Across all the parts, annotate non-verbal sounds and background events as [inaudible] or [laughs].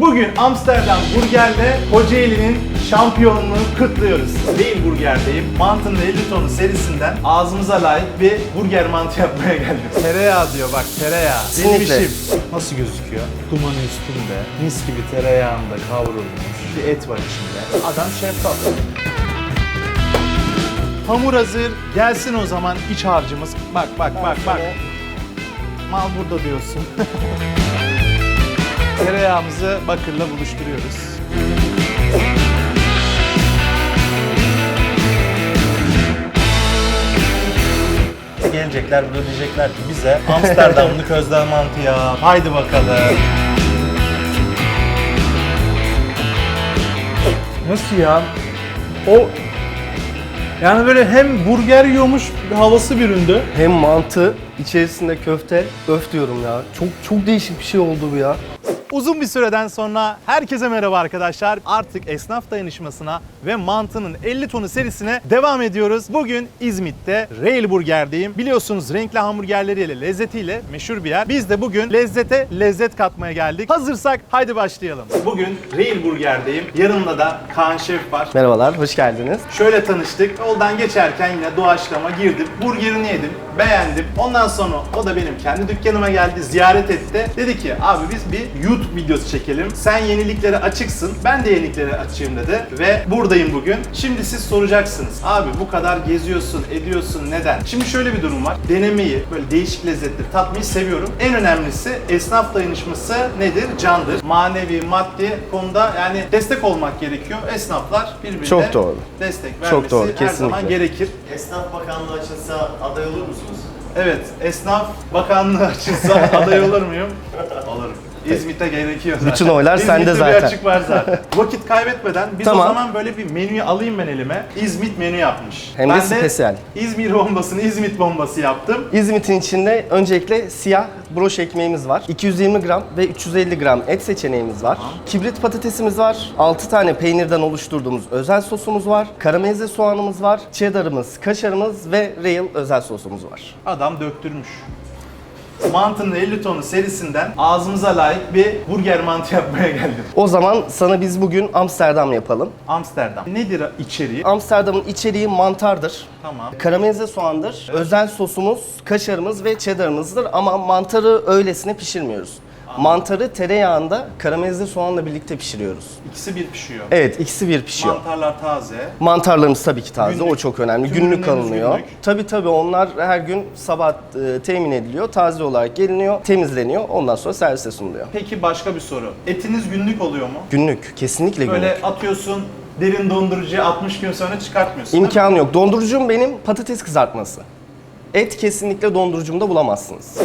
Bugün Amsterdam Burger'le Kocaeli'nin şampiyonluğunu kutluyoruz. Değil Burger'deyim. Mantının 50 tonu serisinden ağzımıza layık bir burger mantı yapmaya geldim. Tereyağı diyor bak tereyağı. Benim Kesinlikle. işim. Nasıl gözüküyor? Dumanı üstünde, mis gibi tereyağında kavrulmuş. Bir et var içinde. Adam şeffaf. Hamur hazır. Gelsin o zaman iç harcımız. Bak bak bak bak. Mal burada diyorsun. [laughs] Tereyağımızı bakırla buluşturuyoruz. Gelecekler burada diyecekler ki bize Amsterdamlı [laughs] közlem mantı ya. Haydi bakalım. Nasıl ya? O yani böyle hem burger yiyormuş bir havası büründü. Hem mantı, içerisinde köfte. Öf diyorum ya. Çok çok değişik bir şey oldu bu ya. Uzun bir süreden sonra herkese merhaba arkadaşlar. Artık esnaf dayanışmasına ve mantının 50 tonu serisine devam ediyoruz. Bugün İzmit'te Rail Burger'deyim. Biliyorsunuz renkli hamburgerleriyle, lezzetiyle meşhur bir yer. Biz de bugün lezzete lezzet katmaya geldik. Hazırsak haydi başlayalım. Bugün Rail Burger'deyim. Yanımda da Kaan Şef var. Merhabalar, hoş geldiniz. Şöyle tanıştık. Yoldan geçerken yine doğaçlama girdim. Burgerini yedim. Beğendim. Ondan sonra o da benim kendi dükkanıma geldi. Ziyaret etti. Dedi ki abi biz bir YouTube videosu çekelim. Sen yeniliklere açıksın. Ben de yeniliklere açığım dedi. Ve buradayım bugün. Şimdi siz soracaksınız. Abi bu kadar geziyorsun, ediyorsun neden? Şimdi şöyle bir durum var. Denemeyi, böyle değişik lezzetleri tatmayı seviyorum. En önemlisi esnaf dayanışması nedir? Candır. Manevi, maddi konuda yani destek olmak gerekiyor. Esnaflar birbirine Çok doğru. destek vermesi Çok doğru, her zaman kesinlikle. gerekir. Esnaf Bakanlığı açılsa aday olur musunuz? Evet, esnaf bakanlığı açılsa [laughs] aday olur muyum? Olurum. İzmit'te gerekiyor zaten. Bütün oylar sende İzmit'te zaten. bir açık var zaten. Vakit kaybetmeden biz Tamam. o zaman böyle bir menüyü alayım ben elime. İzmit menü yapmış. Hem de ben spesiyel. İzmir bombasını İzmit bombası yaptım. İzmit'in içinde öncelikle siyah broş ekmeğimiz var. 220 gram ve 350 gram et seçeneğimiz var. Kibrit patatesimiz var. 6 tane peynirden oluşturduğumuz özel sosumuz var. Karamelize soğanımız var. Cheddar'ımız, kaşarımız ve Rail özel sosumuz var. Adam döktürmüş. Mantının 50 tonu serisinden ağzımıza layık bir burger mantı yapmaya geldim. O zaman sana biz bugün Amsterdam yapalım. Amsterdam. Nedir içeriği? Amsterdam'ın içeriği mantardır. Tamam. Karamelize soğandır. Özel sosumuz, kaşarımız ve cheddar'ımızdır ama mantarı öylesine pişirmiyoruz. Mantarı tereyağında karamelize soğanla birlikte pişiriyoruz. İkisi bir pişiyor. Evet, ikisi bir pişiyor. Mantarlar taze. Mantarlarımız tabii ki taze, Günlük. o çok önemli. Tüm günlük ürünleriniz alınıyor. günlük. Tabii tabii onlar her gün sabah e, temin ediliyor, taze olarak geliniyor, temizleniyor, ondan sonra servise sunuluyor. Peki başka bir soru. Etiniz günlük oluyor mu? Günlük, kesinlikle Böyle günlük. atıyorsun, derin dondurucuya 60 gün sonra çıkartmıyorsun. değil mi? İmkanı yok. Dondurucum benim patates kızartması. Et kesinlikle dondurucumda bulamazsınız.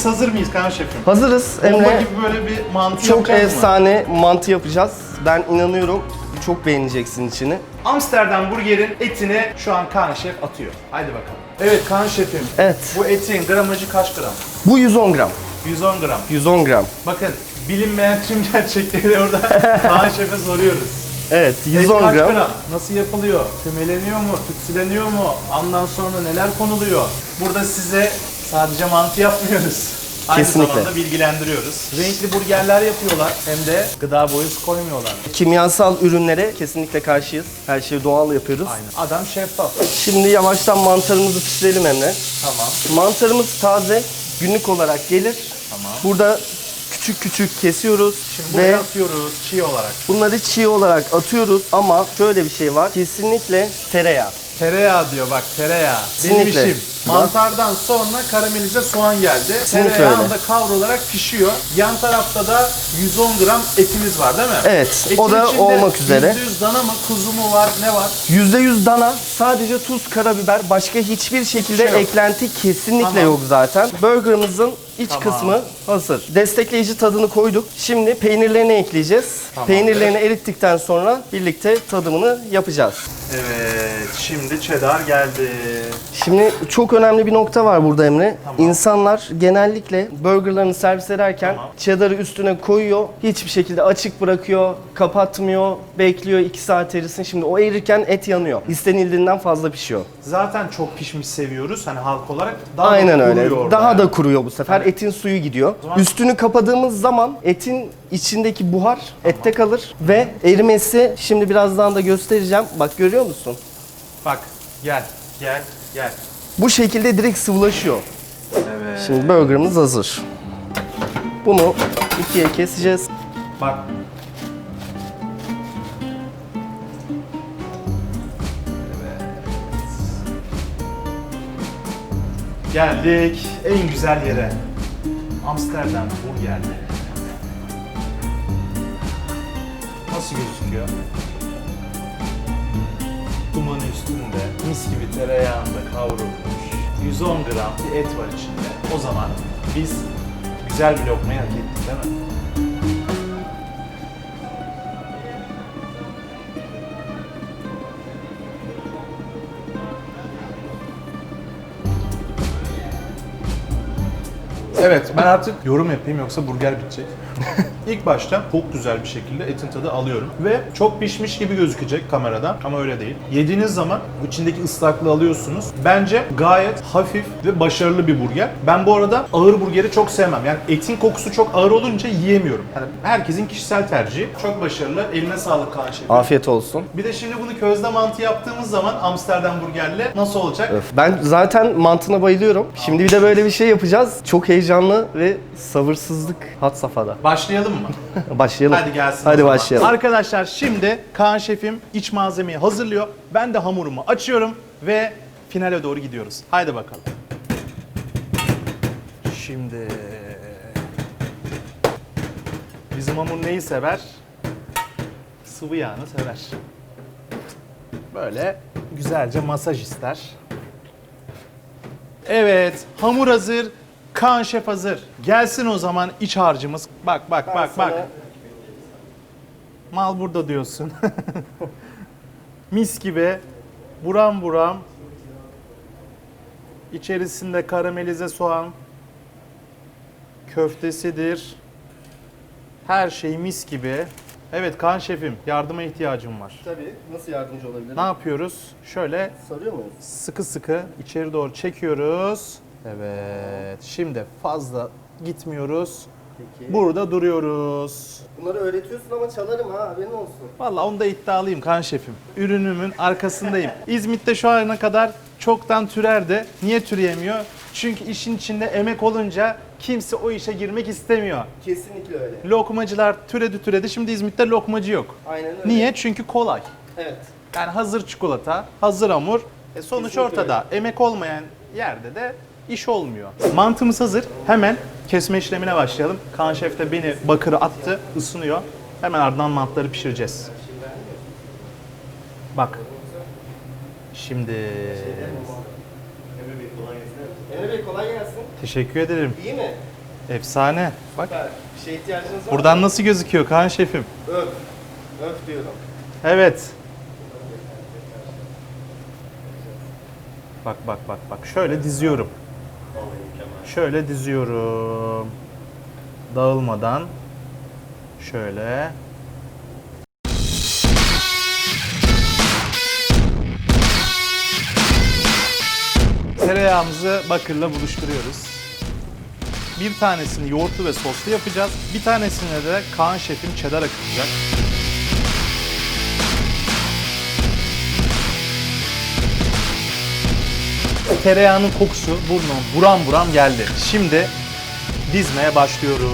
Biz hazır mıyız Kaan Şefim? Hazırız Bomba Emre. gibi böyle bir mantı Çok yapacağız mı? efsane mantı yapacağız. Ben inanıyorum çok beğeneceksin içini. Amsterdam burgerin etini şu an Kaan Şef atıyor. Haydi bakalım. Evet Kaan Şefim. Evet. Bu etin gramajı kaç gram? Bu 110 gram. 110 gram. 110 gram. Bakın bilinmeyen tüm gerçekleri orada [laughs] Kaan Şef'e soruyoruz. Evet Et 110 kaç gram. Nasıl yapılıyor? Kümeleniyor mu? Tütsüleniyor mu? Ondan sonra neler konuluyor? Burada size sadece mantı yapmıyoruz. Aynı Kesinlikle. zamanda bilgilendiriyoruz. Renkli burgerler yapıyorlar hem de gıda boyası koymuyorlar. Kimyasal ürünlere kesinlikle karşıyız. Her şeyi doğal yapıyoruz. Aynen. Adam şeffaf. Şimdi yavaştan mantarımızı pişirelim Emre. Tamam. Mantarımız taze, günlük olarak gelir. Tamam. Burada küçük küçük kesiyoruz Şimdi ve buraya atıyoruz çiğ olarak. bunları çiğ olarak atıyoruz ama şöyle bir şey var. Kesinlikle tereyağı. Tereyağı diyor bak tereyağı. Benim Kesinlikle. işim. Mantardan sonra karamelize soğan geldi. Kesinlikle Tereyağında öyle. kavrularak pişiyor. Yan tarafta da 110 gram etimiz var değil mi? Evet, Etin o da içinde olmak üzere. %100 dana mı, kuzu mu var, ne var? %100 dana, sadece tuz, karabiber, başka hiçbir şekilde şey yok. eklenti kesinlikle Tamam. yok zaten. Burgerımızın iç Tamam. kısmı hazır. Destekleyici tadını koyduk. Şimdi peynirlerini ekleyeceğiz. Tamamdır. Peynirlerini erittikten sonra birlikte tadımını yapacağız. Evet, şimdi cheddar geldi. Şimdi çok önemli bir nokta var burada Emre. Tamam. İnsanlar genellikle burgerlarını servis ederken Tamam. cheddar'ı üstüne koyuyor. Hiçbir şekilde açık bırakıyor, kapatmıyor, bekliyor 2 saat erisin. Şimdi o erirken et yanıyor. İstenildiğinden fazla pişiyor. Zaten çok pişmiş seviyoruz hani halk olarak. Daha Aynen da öyle. Daha yani. da kuruyor bu sefer. Evet. Etin suyu gidiyor. zaman- Üstünü kapadığımız zaman etin içindeki buhar ette kalır ve erimesi şimdi birazdan da göstereceğim. Bak görüyor musun? Bak, gel, gel, gel. Bu şekilde direkt sıvılaşıyor. Evet. Şimdi burgerımız hazır. Bunu ikiye keseceğiz. Bak. Geldik en güzel yere. Amsterdam burgerli. Nasıl gözüküyor? Duman üstünde, mis gibi tereyağında kavrulmuş. 110 gram bir et var içinde. O zaman biz güzel bir lokmayı hak ettik değil mi? [laughs] Evet, ben artık yorum yapayım yoksa burger bitecek. [laughs] İlk başta çok güzel bir şekilde etin tadı alıyorum ve çok pişmiş gibi gözükecek kameradan ama öyle değil. Yediğiniz zaman içindeki ıslaklığı alıyorsunuz. Bence gayet hafif ve başarılı bir burger. Ben bu arada ağır burgeri çok sevmem. Yani etin kokusu çok ağır olunca yiyemiyorum. Yani herkesin kişisel tercihi. Çok başarılı. Eline sağlık Kaan Şefim. Afiyet olsun. Bir de şimdi bunu közde mantı yaptığımız zaman Amsterdam burgerle nasıl olacak? Öf, Ben zaten mantığına bayılıyorum. Şimdi bir de böyle bir şey yapacağız. Çok heyecanlı ve sabırsızlık had safhada. Başlayalım mı? [laughs] Başlayalım. Hadi gelsin. o Hadi zaman. başlayalım. Arkadaşlar şimdi Kaan Şefim iç malzemeyi hazırlıyor. Ben de hamurumu açıyorum ve finale doğru gidiyoruz. Haydi bakalım. Şimdi bizim hamur neyi sever? Sıvı yağını sever. Böyle güzelce masaj ister. Evet, hamur hazır. Kaan Şef hazır. Gelsin o zaman iç harcımız. Bak bak Ben bak sana- bak. Mal burada diyorsun. [laughs] Mis gibi buram buram içerisinde karamelize soğan köftesidir. Her şey mis gibi. Evet Kaan şefim yardıma ihtiyacım var. Tabii. Nasıl yardımcı olabilirim? Ne yapıyoruz? Şöyle Sarıyor muyuz? sıkı sıkı içeri doğru çekiyoruz. Evet. Şimdi fazla gitmiyoruz. Peki. Burada duruyoruz. Bunları öğretiyorsun ama çalarım ha haberin olsun. Vallahi onda iddialıyım kan şefim. Ürünümün arkasındayım. [laughs] İzmit'te şu ana kadar çoktan türerdi. Niye türeyemiyor? Çünkü işin içinde emek olunca kimse o işe girmek istemiyor. Kesinlikle öyle. Lokmacılar türedi türedi. Şimdi İzmit'te lokmacı yok. Aynen öyle. Niye? Çünkü kolay. Evet. Yani hazır çikolata, hazır hamur. E sonuç Kesinlikle ortada. Emek olmayan yerde de iş olmuyor. Mantımız hazır. Hemen kesme işlemine başlayalım. Kaan Şef de beni bakırı attı, ısınıyor. Hemen ardından mantıları pişireceğiz. Bak. Şimdi Emre Bey kolay gelsin. Teşekkür ederim. İyi mi? Efsane. Bak. Süper. Bir şeye ihtiyacınız var Buradan nasıl gözüküyor Kaan Şefim? mı? Öf. Öf diyorum. Evet. Bak bak bak bak. Şöyle diziyorum. Şöyle diziyorum. Dağılmadan. Şöyle. Tereyağımızı bakırla buluşturuyoruz. Bir tanesini yoğurtlu ve soslu yapacağız. Bir tanesine de Kaan Şef'in cheddar akıtacak. Tereyağının kokusu burnuma buram buram geldi. Şimdi dizmeye başlıyoruz.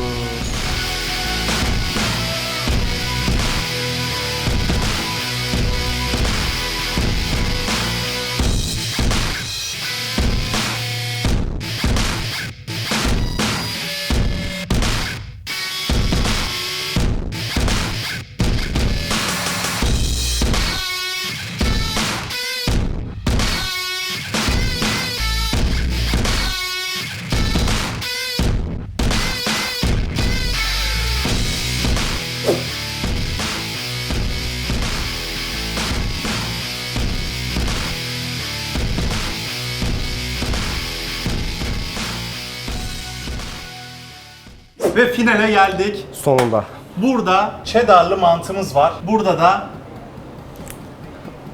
Ve finale geldik. Sonunda. Burada cheddarlı mantımız var. Burada da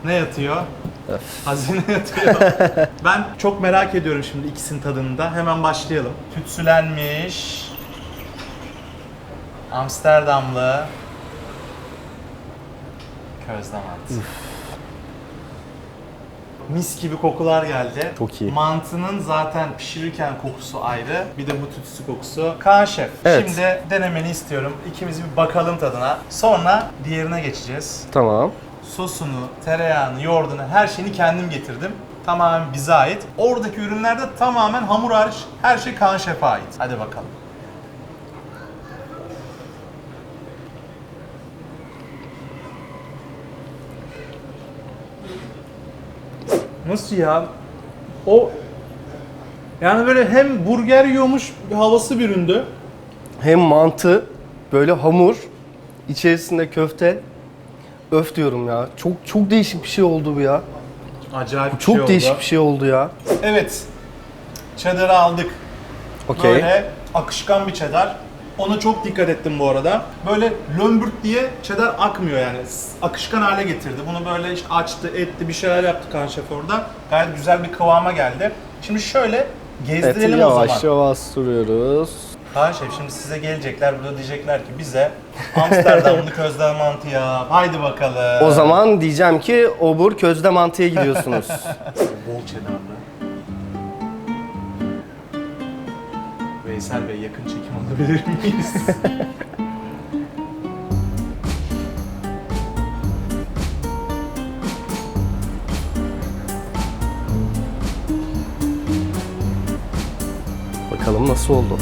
ne yatıyor? Hazine [laughs] yatıyor. ben çok merak ediyorum şimdi ikisinin tadını da. Hemen başlayalım. Tütsülenmiş. Amsterdamlı. Közde mantı. Mis gibi kokular geldi. Çok iyi. Mantının zaten pişirirken kokusu ayrı. Bir de bu tütsü kokusu. Kaan Şef, Evet. şimdi denemeni istiyorum. İkimiz bir bakalım tadına. Sonra diğerine geçeceğiz. Tamam. Sosunu, tereyağını, yoğurdunu, her şeyini kendim getirdim. Tamamen bize ait. Oradaki ürünlerde tamamen hamur hariç her şey Kaan Şef'e ait. Hadi bakalım. Nasıl ya? O yani böyle hem burger yiyormuş bir havası büründü. Hem mantı, böyle hamur, içerisinde köfte. Öf diyorum ya. Çok çok değişik bir şey oldu bu ya. Acayip bir Çok şey oldu. değişik bir şey oldu ya. Evet. Cheddar'ı aldık. Okey. Böyle akışkan bir cheddar. Ona çok dikkat ettim bu arada. Böyle lömbürt diye cheddar akmıyor yani. Akışkan hale getirdi. Bunu böyle işte açtı, etti, bir şeyler yaptı Kaan Şef orada. Gayet güzel bir kıvama geldi. Şimdi şöyle Eti gezdirelim o yavaş zaman. yavaş sürüyoruz. Kaan Şef şimdi size gelecekler burada diyecekler ki bize Amsterdamlı [laughs] közleme mantı yap. Haydi bakalım. O zaman diyeceğim ki obur közde mantıya gidiyorsunuz. [laughs] Bol cheddarlı. Veysel Bey yakın çekim alabilir miyiz? [laughs] Bakalım nasıl oldu.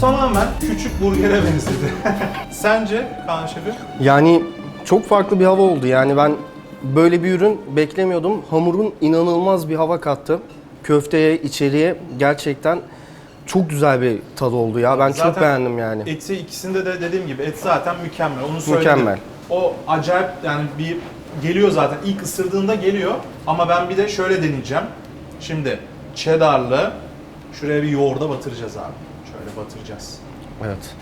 Tamamen küçük burgere benzedi. [laughs] Sence Kaan Şef'im? Yani çok farklı bir hava oldu. Yani ben böyle bir ürün beklemiyordum. Hamurun inanılmaz bir hava kattı. Köfteye, içeriye gerçekten çok güzel bir tadı oldu ya. Ben çok Zaten beğendim yani. Eti ikisinde de dediğim gibi et zaten mükemmel. Onu söyledim. Mükemmel. O acayip yani bir geliyor zaten. İlk ısırdığında geliyor. Ama ben bir de şöyle deneyeceğim. Şimdi cheddarlı şuraya bir yoğurda batıracağız abi. Batıracağız. Evet.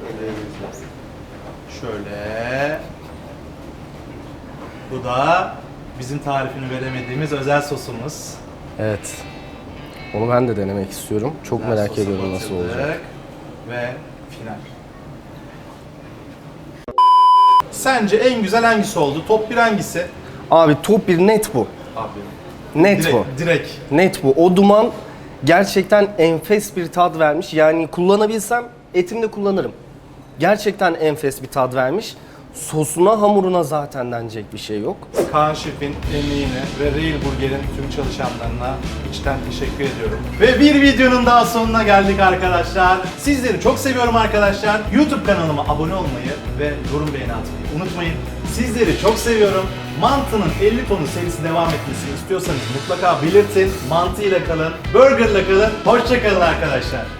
Şöyle Şöyle. Bu da bizim tarifini veremediğimiz özel sosumuz. Evet. Onu ben de denemek istiyorum. Çok Özel merak sosa ediyorum nasıl batırdık olacak. Ve final. Sence en güzel hangisi oldu? Top 1 hangisi? Abi top bir net bu. Abi. Net direkt, bu. Direkt. Net bu. O duman gerçekten enfes bir tad vermiş. Yani kullanabilsem etimde kullanırım. Gerçekten enfes bir tad vermiş. Sosuna, hamuruna zaten denecek bir şey yok. Kaan Şef'in emeğine ve Real Burger'in tüm çalışanlarına içten teşekkür ediyorum. Ve bir videonun daha sonuna geldik arkadaşlar. Sizleri çok seviyorum arkadaşlar. YouTube kanalıma abone olmayı ve yorum beğeni atmayı unutmayın. Sizleri çok seviyorum. Mantının 50 tonu serisi devam etmesini istiyorsanız mutlaka belirtin. Mantıyla kalın, burgerla kalın. Hoşça kalın arkadaşlar.